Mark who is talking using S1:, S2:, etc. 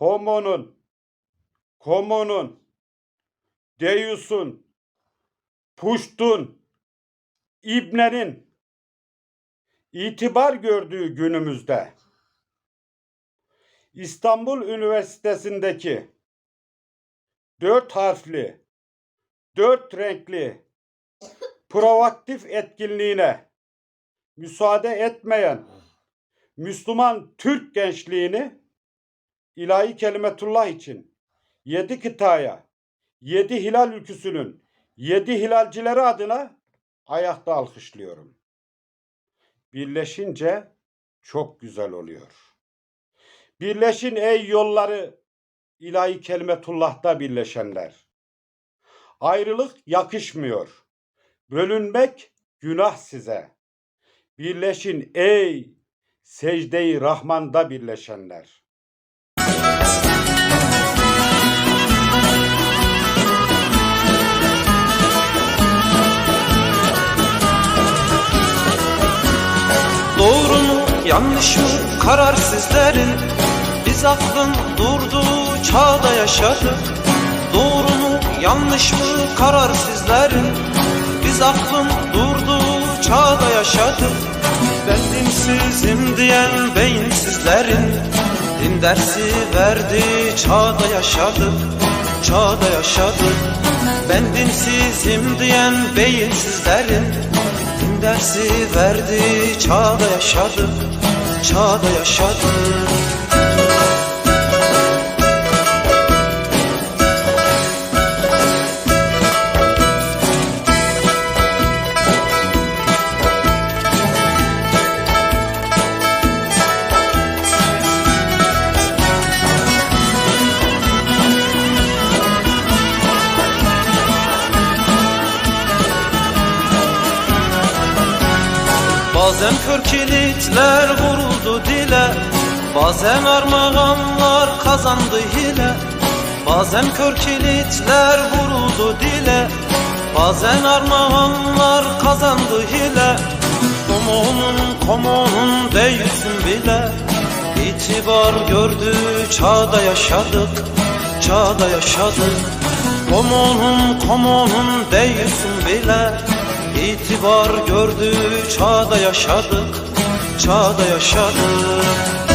S1: homonun, komonun, deyusun, puştun, ibnenin itibar gördüğü günümüzde İstanbul Üniversitesi'ndeki dört harfli, dört renkli proaktif etkinliğine müsaade etmeyen Müslüman Türk gençliğini ilahi kelimetullah için yedi kıtaya, yedi hilal ülküsünün yedi hilalcileri adına ayakta alkışlıyorum. Birleşince çok güzel oluyor. Birleşin ey yolları ilahi kelimetullah'ta birleşenler. Ayrılık yakışmıyor. Bölünmek günah size. Birleşin ey secde-i Rahman'da birleşenler.
S2: Yanlış mı karar sizlerin? Biz aklın durduğu çağda yaşadık. Doğru mu yanlış mı karar sizlerin? Biz aklın durduğu çağda yaşadık. Ben dinsizim diyen beyinsizlerin Din dersi verdi çağda yaşadık. Çağda yaşadık. Ben dinsizim diyen beyinsizlerin Din dersi verdi çağda yaşadık Çağda yaşadık Bazen kör kilitler vuruldu dile Bazen armağanlar kazandı hile. Bazen kör kilitler vuruldu dile Bazen armağanlar kazandı hile. Komonun komonun değilsin bile İtibar gördü çağda yaşadık Çağda yaşadık. Komonun komonun değilsin bile İtibar gördü çağda yaşadık Çağda yaşadık